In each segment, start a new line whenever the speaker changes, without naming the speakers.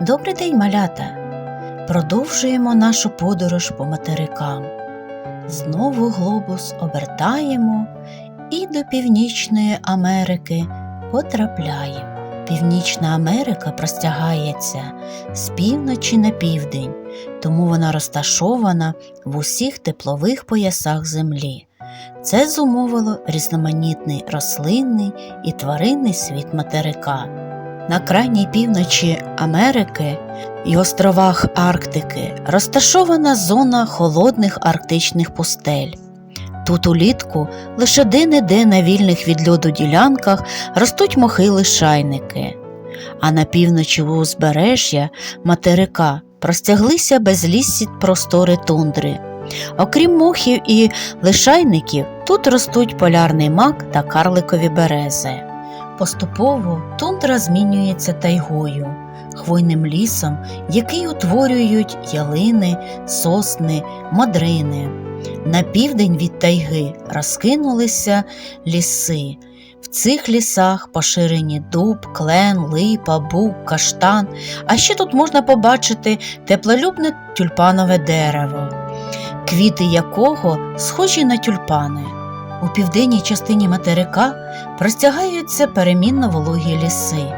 Добрий день, малята! Продовжуємо нашу подорож по материкам. Знову глобус обертаємо і до Північної Америки потрапляємо. Північна Америка простягається з півночі на південь, тому вона розташована в усіх теплових поясах Землі. Це зумовило різноманітний рослинний і тваринний світ материка. На крайній півночі Америки і островах Арктики розташована зона холодних арктичних пустель. Тут улітку лише де-не-де на вільних від льоду ділянках ростуть мохи-лишайники, а на півночі узбережжя материка простяглися безліссі простори тундри. Окрім мохів і лишайників, тут ростуть полярний мак та карликові берези. Поступово тундра змінюється тайгою, хвойним лісом, який утворюють ялини, сосни, мадрини. На південь від тайги розкинулися ліси. В цих лісах поширені дуб, клен, липа, бук, каштан, а ще тут можна побачити теплолюбне тюльпанове дерево, квіти якого схожі на тюльпани. У південній частині материка простягаються перемінно вологі ліси,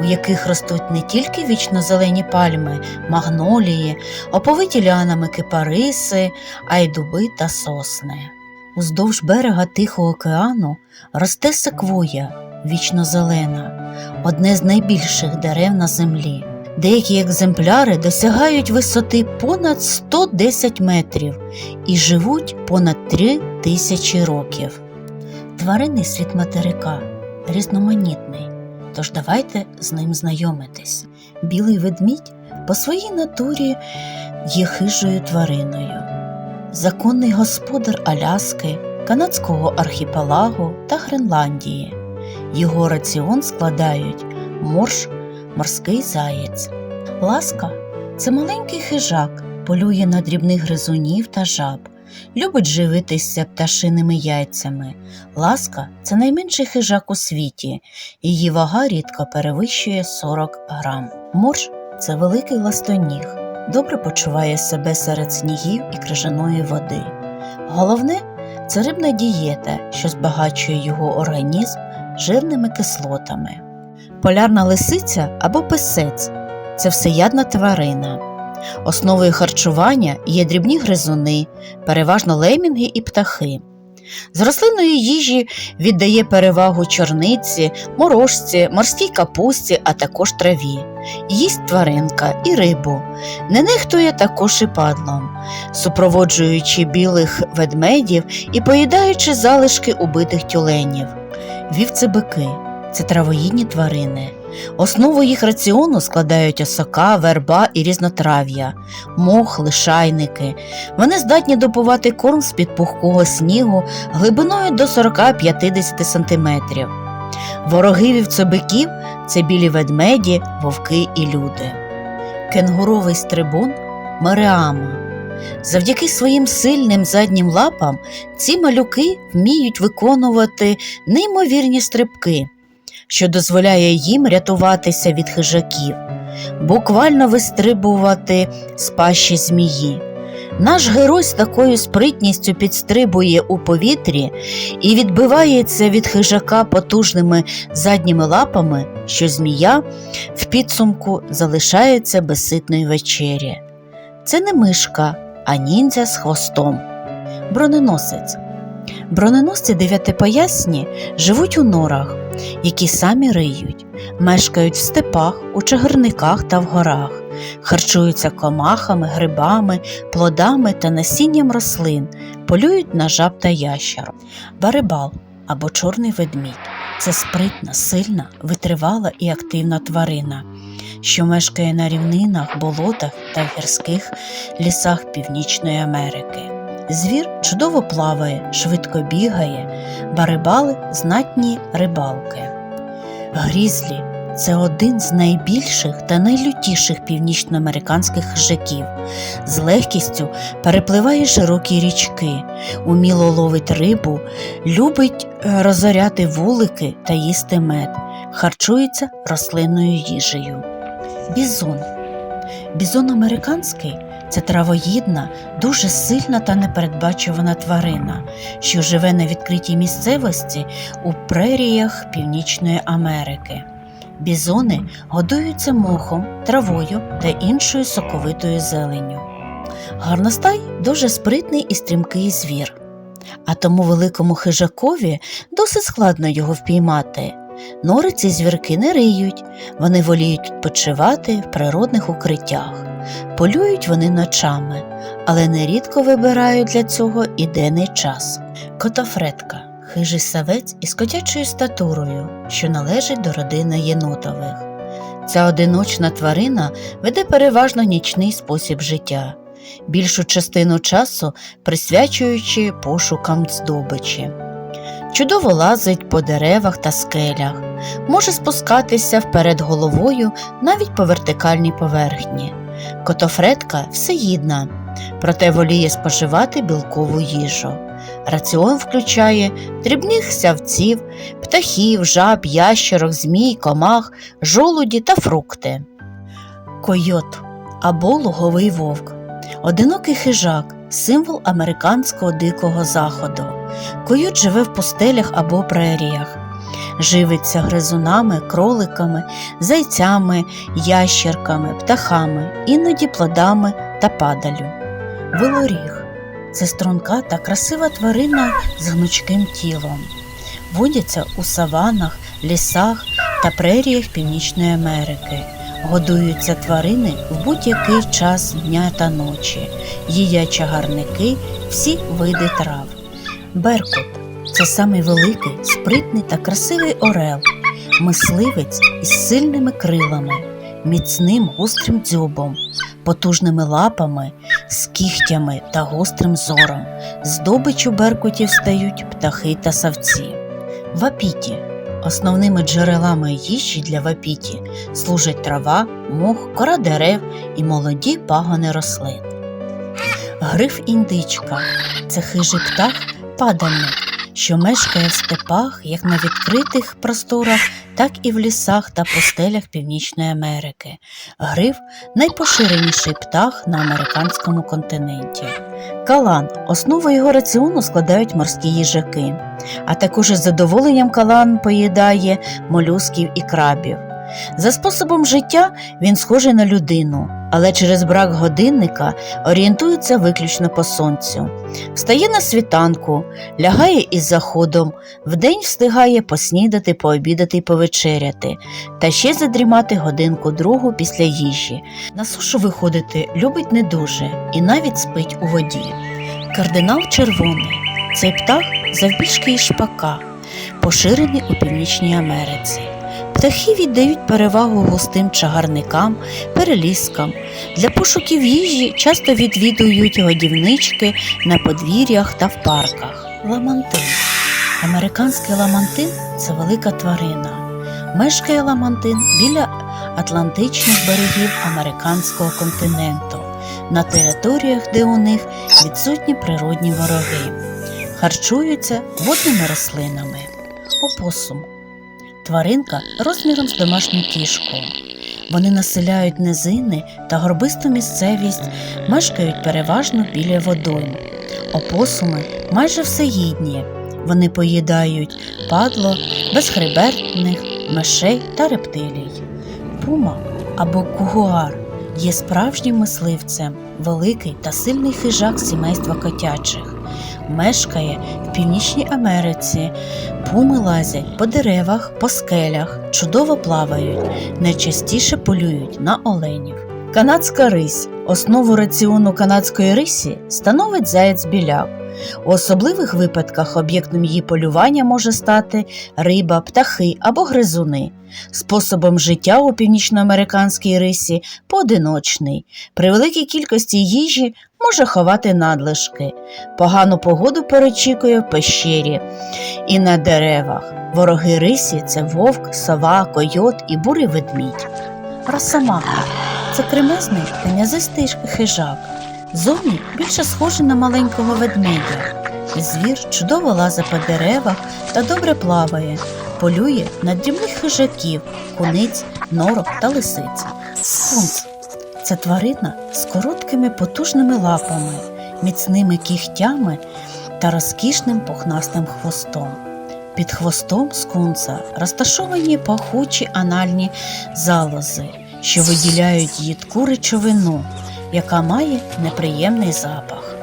у яких ростуть не тільки вічнозелені пальми, магнолії, оповиті лянами кипариси, а й дуби та сосни. Уздовж берега Тихого океану росте секвоя, вічнозелена, одне з найбільших дерев на землі. Деякі екземпляри досягають висоти понад 110 метрів і живуть понад 3 тисячі років. Тваринний світ материка різноманітний, тож давайте з ним знайомитись. Білий ведмідь по своїй натурі є хижою твариною, законний господар Аляски, Канадського архіпелагу та Гренландії. Його раціон складають морж, морський заєць. Ласка це маленький хижак, полює на дрібних гризунів та жаб, любить живитися пташиними яйцями. Ласка це найменший хижак у світі, її вага рідко перевищує 40 грам. Морж це великий ластоніг, добре почуває себе серед снігів і крижаної води. Головне це рибна дієта, що збагачує його організм жирними кислотами. Полярна лисиця або писець це всеядна тварина. Основою харчування є дрібні гризуни, переважно лемінги і птахи. З рослинної їжі віддає перевагу чорниці, морожці, морській капусті, а також траві. Їсть тваринка і рибу. Не нехтує також і падлом, супроводжуючи білих ведмедів і поїдаючи залишки убитих тюленів. Вівцебики це травоїдні тварини. Основу їх раціону складають осока, верба і різнотрав'я, мох, лишайники. Вони здатні добувати корм з-під пухкого снігу глибиною до 40-50 см. Вороги вівцебиків це білі ведмеді, вовки і люди. Кенгуровий стрибун Мереама. Завдяки своїм сильним заднім лапам ці малюки вміють виконувати неймовірні стрибки що дозволяє їм рятуватися від хижаків, буквально вистрибувати з пащі змії. Наш герой з такою спритністю підстрибує у повітрі і відбивається від хижака потужними задніми лапами, що змія в підсумку залишається без ситної вечері. Це не мишка, а ніндзя з хвостом. Броненосець. Броненосці дев'ятипоясні живуть у норах, які самі риють, мешкають в степах, у чагарниках та в горах, харчуються комахами, грибами, плодами та насінням рослин, полюють на жаб та ящер. Барибал або чорний ведмідь це спритна, сильна, витривала і активна тварина, що мешкає на рівнинах, болотах та гірських лісах Північної Америки. Звір чудово плаває, швидко бігає, барибали знатні рибалки. Грізлі це один з найбільших та найлютіших північноамериканських хижаків. З легкістю перепливає широкі річки, уміло ловить рибу, любить е, розоряти вулики та їсти мед, харчується рослинною їжею. Бізон Бізон американський це травоїдна, дуже сильна та непередбачувана тварина, що живе на відкритій місцевості у преріях Північної Америки. Бізони годуються мохом, травою та іншою соковитою зеленню. Гарностай дуже спритний і стрімкий звір, а тому великому хижакові досить складно його впіймати. Нори ці звірки не риють, вони воліють відпочивати в природних укриттях. Полюють вони ночами, але нерідко вибирають для цього і денний час. Котофретка хижий савець із котячою статурою, що належить до родини єнотових. Ця одиночна тварина веде переважно нічний спосіб життя, більшу частину часу присвячуючи пошукам здобичі. Чудово лазить по деревах та скелях, може спускатися вперед головою навіть по вертикальній поверхні. Котофретка всеїдна, проте воліє споживати білкову їжу. Раціон включає дрібних сявців, птахів, жаб, ящерок, змій, комах, жолуді та фрукти. Койот або луговий вовк одинокий хижак, символ американського дикого заходу. Койот живе в пустелях або преріях, живиться гризунами, кроликами, зайцями, ящерками, птахами, іноді плодами та падалю. Велоріг це струнка та красива тварина з гнучким тілом. Водяться у саванах, лісах та преріях Північної Америки. Годуються тварини в будь-який час дня та ночі, їдять чагарники, всі види трав. Беркут це самий великий, спритний та красивий орел, мисливець із сильними крилами, міцним гострим дзьобом, потужними лапами, з кігтями та гострим зором. Здобичу беркутів стають птахи та савці. Вапіті Основними джерелами їжі для вапіті служать трава, мох, кора дерев і молоді пагони рослин. Гриф індичка це хижий птах падальник, що мешкає в степах як на відкритих просторах, так і в лісах та пустелях Північної Америки. Гриф найпоширеніший птах на американському континенті. Калан основу його раціону складають морські їжаки, а також із задоволенням калан поїдає молюсків і крабів. За способом життя він схожий на людину, але через брак годинника орієнтується виключно по сонцю. Встає на світанку, лягає із заходом, вдень встигає поснідати, пообідати і повечеряти, та ще задрімати годинку другу після їжі. На сушу виходити любить не дуже і навіть спить у воді. Кардинал червоний цей птах завбільшки із шпака, поширений у Північній Америці. Птахи віддають перевагу густим чагарникам, переліскам. Для пошуків їжі часто відвідують годівнички на подвір'ях та в парках. Ламантин. Американський ламантин це велика тварина. Мешкає ламантин біля Атлантичних берегів американського континенту, на територіях, де у них відсутні природні вороги. Харчуються водними рослинами. Опосум тваринка розміром з домашню кішку. Вони населяють низини та горбисту місцевість, мешкають переважно біля водойм. Опосуми майже всеїдні. Вони поїдають падло, безхребетних, мишей та рептилій. Пума або кугуар є справжнім мисливцем, великий та сильний хижак сімейства котячих. Мешкає в Північній Америці. Пуми лазять по деревах, по скелях, чудово плавають, найчастіше полюють на оленів. Канадська рись. Основу раціону канадської рисі становить заяць біляк. У особливих випадках об'єктом її полювання може стати риба, птахи або гризуни. Способом життя у північноамериканській рисі поодиночний. При великій кількості їжі може ховати надлишки. Погану погоду перечікує в пещері і на деревах. Вороги рисі це вовк, сова, койот і бурий ведмідь. Росомаха це кремезний та хижак. Зовні більше схожий на маленького ведмедя. Звір чудово лазить по деревах та добре плаває, полює на дрібних хижаків, куниць, норок та лисиць. Скунс Це тварина з короткими потужними лапами, міцними кігтями та розкішним пухнастим хвостом. Під хвостом скунса розташовані пахучі анальні залози, що виділяють їдку речовину, яка має неприємний запах.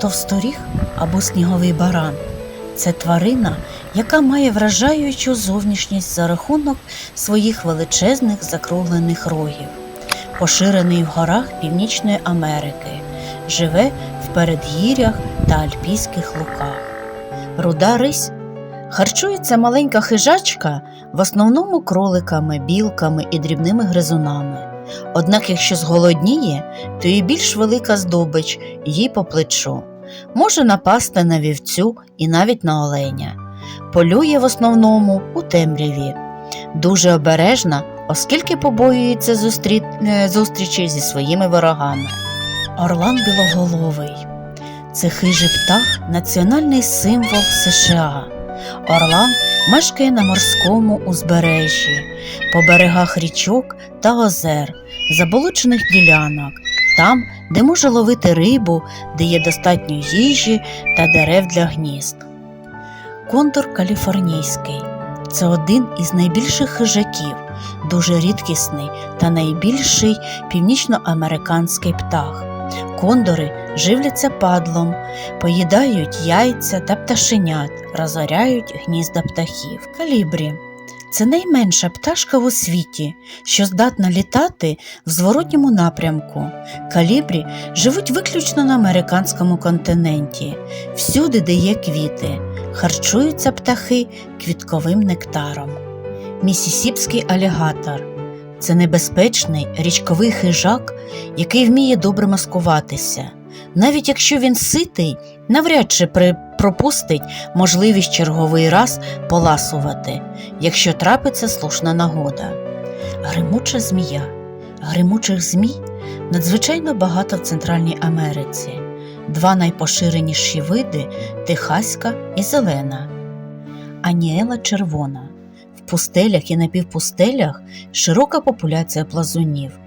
Товсторіг або сніговий баран це тварина, яка має вражаючу зовнішність за рахунок своїх величезних закруглених рогів, поширений в горах Північної Америки, живе в передгір'ях та альпійських луках. Руда рись харчується маленька хижачка в основному кроликами, білками і дрібними гризунами. Однак, якщо зголодніє, то і більш велика здобич їй по плечу. Може напасти на вівцю і навіть на оленя. Полює в основному у темряві. Дуже обережна, оскільки побоюється зустріт... е, зустрічі зі своїми ворогами. Орлан білоголовий це хижий птах, національний символ США. Орлан мешкає на морському узбережжі, по берегах річок та озер, заболочених ділянок, там, де може ловити рибу, де є достатньо їжі та дерев для гнізд. Кондор каліфорнійський це один із найбільших хижаків, дуже рідкісний та найбільший північноамериканський птах. Кондори живляться падлом, поїдають яйця та пташенят, розоряють гнізда птахів. Калібрі це найменша пташка у світі, що здатна літати в зворотньому напрямку. Калібрі живуть виключно на американському континенті, всюди, де є квіти, харчуються птахи квітковим нектаром. Місісіпський алігатор це небезпечний річковий хижак, який вміє добре маскуватися. Навіть якщо він ситий, навряд чи при... пропустить можливість черговий раз поласувати, якщо трапиться слушна нагода. Гримуча змія. Гримучих змій надзвичайно багато в Центральній Америці. Два найпоширеніші види техаська і зелена. Аніела червона. Пустелях і напівпустелях широка популяція плазунів.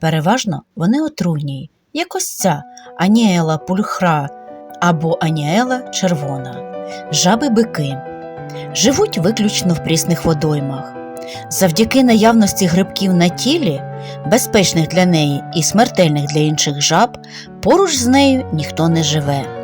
Переважно вони отруйні, як ось ця аніела пульхра або аніела червона. Жаби-бики живуть виключно в прісних водоймах. Завдяки наявності грибків на тілі, безпечних для неї і смертельних для інших жаб, поруч з нею ніхто не живе.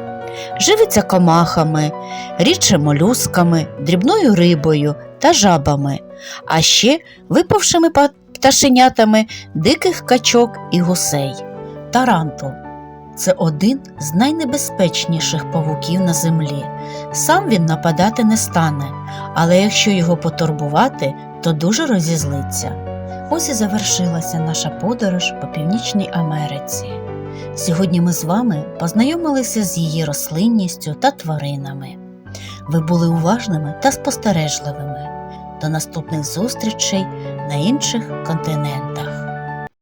Живиться комахами, рідше молюсками, дрібною рибою та жабами, а ще випавшими пташенятами диких качок і гусей. Тарантул це один з найнебезпечніших павуків на землі. Сам він нападати не стане, але якщо його потурбувати, то дуже розізлиться. Ось і завершилася наша подорож по Північній Америці. Сьогодні ми з вами познайомилися з її рослинністю та тваринами. Ви були уважними та спостережливими. До наступних зустрічей на інших континентах.